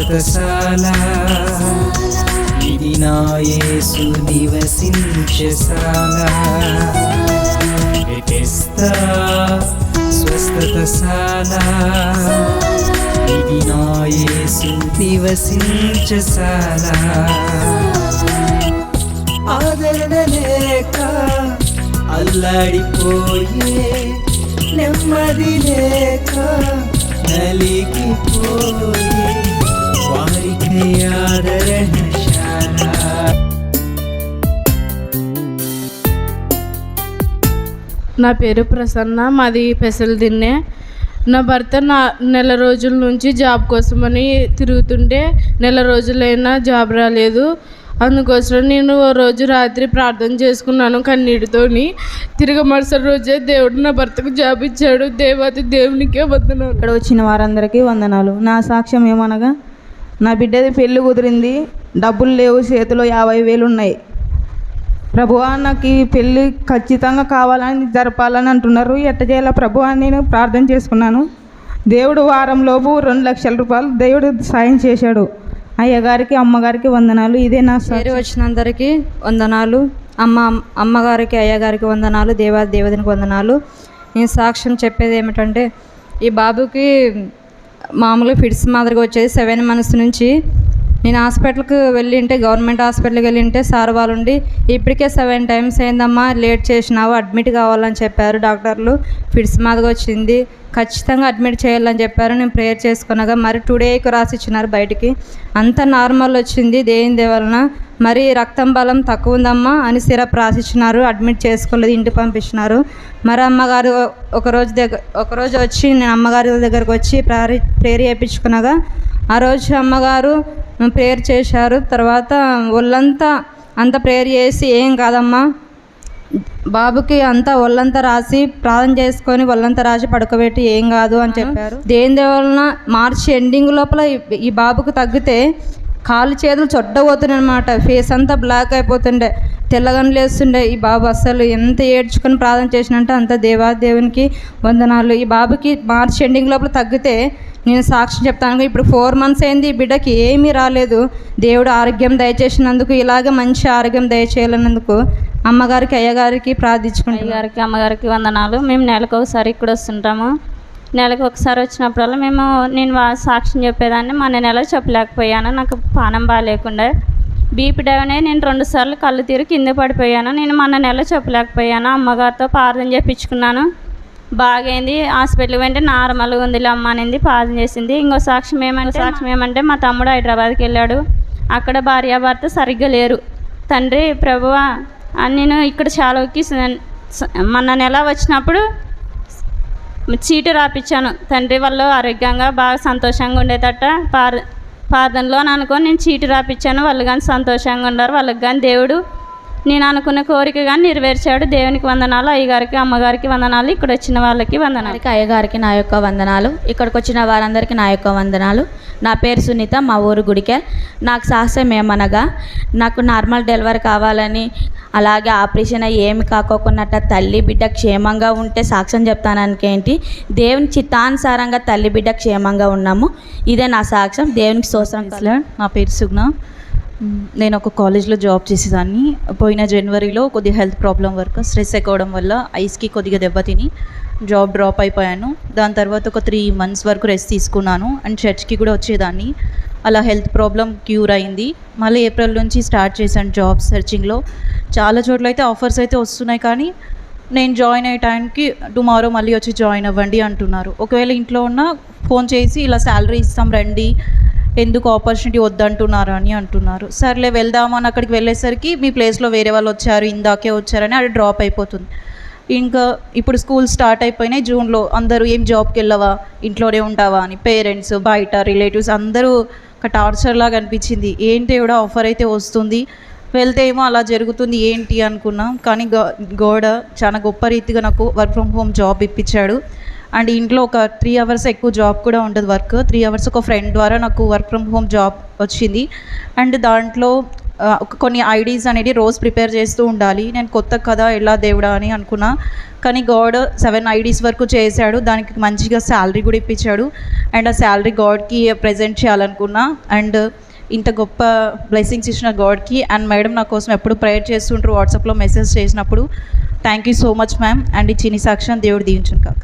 స్వస్థతశాల ఇది నా యేసు నివసించశాల స్వస్థతశాల ఇది నా యేసు నివసించశాల ఆదరణ లేక అల్లాడిపోయే నెమ్మది లేక నలిగిపోయే నా పేరు ప్రసన్న మాది పెసలు దిన్నే నా భర్త నా నెల రోజుల నుంచి జాబ్ కోసమని తిరుగుతుంటే నెల రోజులైనా జాబ్ రాలేదు. అందుకోసం నేను ఓ రోజు రాత్రి ప్రార్థన చేసుకున్నాను కన్నీటితోని. తిరగ మరుసటి రోజే దేవుడు నా భర్తకు జాబ్ ఇచ్చాడు. దేవతి దేవునికే వందనాలు. ఇక్కడ వచ్చిన వారందరికీ వందనాలు. నా సాక్ష్యం ఏమనగా నా బిడ్డది పెళ్ళి కుదిరింది. డబ్బులు లేవు చేతిలో యాభై వేలు ఉన్నాయి ప్రభువా నాకు ఈ పెళ్ళి ఖచ్చితంగా కావాలని జరపాలని అంటున్నారు. ఎట్ట చేయాలా ప్రభు అని నేను ప్రార్థన చేసుకున్నాను. దేవుడు వారంలోపు రెండు లక్షల రూపాయలు దేవుడు సాయం చేశాడు. అయ్యగారికి అమ్మగారికి వందనాలు. ఇదే నా చేరి సాక్ష్యం. వచ్చినందరికీ వందనాలు. అమ్మ అమ్మగారికి అయ్యగారికి వందనాలు. దేవా దేవతనికి వందనాలు. నేను సాక్ష్యం చెప్పేది ఏమిటంటే ఈ బాబుకి మామూలుగా ఫిట్స్ మాదిరిగా వచ్చేది సెవెన్ మంత్స్ నుంచి నేను హాస్పిటల్కి వెళ్ళింటే గవర్నమెంట్ హాస్పిటల్కి వెళ్ళింటే సార్ వాళ్ళు ఉండి ఇప్పటికే సెవెన్ టైమ్స్ అయిందమ్మా లేట్ చేసినావు అడ్మిట్ కావాలని చెప్పారు డాక్టర్లు. ఫిట్స్ మాదిగా వచ్చింది. ఖచ్చితంగా అడ్మిట్ చేయాలని చెప్పారు. నేను ప్రేయర్ చేసుకున్నాగా. మరి టుడేకి రాసి ఇచ్చినారు బయటికి. అంత నార్మల్ వచ్చింది. దేని దేవలన మరి రక్తం బలం తక్కువ ఉందమ్మా అని సిరప్ రాసిచ్చినారు అడ్మిట్ చేసుకోలేదు. ఇంటికి పంపించినారు. మరి అమ్మగారు ఒకరోజు దగ్గర ఒకరోజు వచ్చి నేను అమ్మగారి దగ్గరకు వచ్చి ప్రేరి ప్రేర్ చేయించుకున్నాగా. ఆ రోజు అమ్మగారు ప్రేయర్ చేశారు. తర్వాత ఒళ్ళంతా అంత ప్రేయర్ చేసి ఏం కాదమ్మా? బాబుకి అంతా ఒళ్ళంతా రాసి ప్రార్థన చేసుకొని ఒళ్ళంతా రాసి పడుకోబెట్టి ఏం కాదు అని చెప్పారు. దేని దేవలన మార్చి ఎండింగ్ లోపల ఈ- బాబుకు తగ్గితే కాళ్ళు చేతులు చొట్టబోతున్నాయి అనమాట ఫేస్ అంతా బ్లాక్ అయిపోతుండే. తెల్లగని లేస్తుండే. ఈ బాబు అస్సలు ఎంత ఏడ్చుకొని ప్రార్థన చేసినంటే అంత దేవా దేవునికి వందనాలు. ఈ బాబుకి మార్చి ఎండింగ్ లోపల తగ్గితే నేను సాక్ష్యం చెప్తాను ఇప్పుడు ఫోర్ మంత్స్ అయింది ఈ బిడ్డకి ఏమీ రాలేదు. దేవుడు ఆరోగ్యం దయచేసినందుకు ఇలాగ మంచి ఆరోగ్యం దయచేయాలన్నందుకు అమ్మగారికి అయ్యగారికి ప్రార్థించుకుంటాం అయ్యగారికి అమ్మగారికి వందనాలు. మేము నెలకు ఒకసారి ఇక్కడ వస్తుంటాము. నెలకు ఒకసారి వచ్చినప్పుడల్లా మేము నేను వా- సాక్ష్యం చెప్పేదాన్ని మన నెల చెప్పలేకపోయాను. నాకు పానం బాగాలేకుండా. బీపీ డైవనే నేను రెండు సార్లు కళ్ళు తీరు కింద పడిపోయాను. నేను మన నెల చెప్పలేకపోయాను. అమ్మగారితో ప్రార్థన చేయించుకున్నాను బాగైంది. హాస్పిటల్కి వెంటే నార్మల్గా ఉంది అమ్మ అనేది. ప్రార్థన చేసింది. ఇంకో సాక్ష్యం ఏమంటే సాక్ష్యం ఏమంటే మా తమ్ముడు హైదరాబాద్కి వెళ్ళాడు. అక్కడ భార్యాభర్త సరిగ్గా లేరు. తండ్రి ప్రభువా నేను ఇక్కడ చాలాకి మొన్న నెల వచ్చినప్పుడు చీటు రాపిచ్చాను. తండ్రి వాళ్ళు ఆరోగ్యంగా బాగా సంతోషంగా ఉండేటట్ట పార్ అని అనుకొని నేను చీటు రాపిచ్చాను. వాళ్ళు కానీ సంతోషంగా ఉన్నారు వాళ్ళకి కానీ దేవుడు నేను అనుకున్న కోరిక కానీ నెరవేర్చాడు. దేవునికి వందనాలు అయ్యగారికి అమ్మగారికి వందనాలు ఇక్కడ వచ్చిన వాళ్ళకి వందనాలు. అయ్యగారికి నా యొక్క వందనాలు ఇక్కడికి వచ్చిన వారందరికీ నా యొక్క వందనాలు. నా పేరు సునీత మా ఊరు గుడికే. నాకు సాహసం ఏమనగా నాకు నార్మల్ డెలివరీ కావాలని అలాగే ఆపరేషన్ అయ్యి ఏమి కాకోకున్నట్ట తల్లి బిడ్డ క్షేమంగా ఉంటే సాక్ష్యం చెప్తాననికేంటి దేవుని చిత్తానుసారంగా తల్లి బిడ్డ క్షేమంగా ఉన్నాము. ఇదే నా సాక్ష్యం. దేవునికి సోసం నా పేరు సుగ్న. నేను ఒక కాలేజ్లో జాబ్ చేసేదాన్ని. పోయిన జనవరిలో కొద్దిగా హెల్త్ ప్రాబ్లం వరకు స్ట్రెస్ ఎక్కువడం వల్ల ఐస్కి కొద్దిగా దెబ్బతిని జాబ్ డ్రాప్ అయిపోయాను. దాని తర్వాత ఒక త్రీ మంత్స్ వరకు రెస్ట్ తీసుకున్నాను. అండ్ చర్చ్కి కూడా వచ్చేదాన్ని. అలా హెల్త్ ప్రాబ్లం క్యూర్ అయింది. మళ్ళీ ఏప్రిల్ నుంచి స్టార్ట్ చేశాను జాబ్ సెర్చింగ్లో. చాలా చోట్ల అయితే ఆఫర్స్ అయితే వస్తున్నాయి కానీ నేను జాయిన్ అయ్యే టైంకి టుమారో మళ్ళీ వచ్చి జాయిన్ అవ్వండి అంటున్నారు. ఒకవేళ ఇంట్లో ఉన్న ఫోన్ చేసి ఇలా శాలరీ ఇస్తాం రండి ఎందుకు ఆపర్చునిటీ వద్దంటున్నారు అని అంటున్నారు. సర్లే వెళ్దామని అక్కడికి వెళ్ళేసరికి మీ ప్లేస్లో వేరే వాళ్ళు వచ్చారు ఇందాకే వచ్చారని అది డ్రాప్ అయిపోతుంది. ఇంకా ఇప్పుడు స్కూల్ స్టార్ట్ అయిపోయినాయి జూన్లో అందరూ ఏం జాబ్కి వెళ్ళవా? ఇంట్లోనే ఉంటావా అని పేరెంట్స్ బయట రిలేటివ్స్ అందరూ ఒక టార్చర్ లాగా అనిపించింది. ఏంటి కూడా ఆఫర్ అయితే వస్తుంది? వెళ్తే ఏమో అలా జరుగుతుంది ఏంటి అనుకున్నాం. కానీ గోడ చాలా గొప్ప రీతిగా నాకు వర్క్ ఫ్రమ్ హోమ్ జాబ్ ఇప్పించాడు. అండ్ ఇంట్లో ఒక త్రీ అవర్స్ ఎక్కువ జాబ్ కూడా ఉండదు వర్క్ త్రీ అవర్స్ ఒక ఫ్రెండ్ ద్వారా నాకు వర్క్ ఫ్రమ్ హోమ్ జాబ్ వచ్చింది. అండ్ దాంట్లో ఒక కొన్ని ఐడీస్ అనేది రోజు ప్రిపేర్ చేస్తూ ఉండాలి. నేను కొత్త కదా ఎలా దేవుడా అని అనుకున్నా. కానీ గాడ్ సెవెన్ ఐడీస్ వరకు చేశాడు. దానికి మంచిగా శాలరీ కూడా ఇప్పించాడు. అండ్ ఆ శాలరీ గాడ్కి ప్రజెంట్ చేయాలనుకున్నా. అండ్ ఇంత గొప్ప బ్లెస్సింగ్స్ ఇచ్చిన గాడ్కి అండ్ మేడం నా కోసం ఎప్పుడు ప్రేయర్ చేస్తుంటారు వాట్సాప్లో మెసేజ్ చేసినప్పుడు. Thank you so much ma'am and ఈ చిని సాక్ష్యం దేవుడు దీవించును కాక.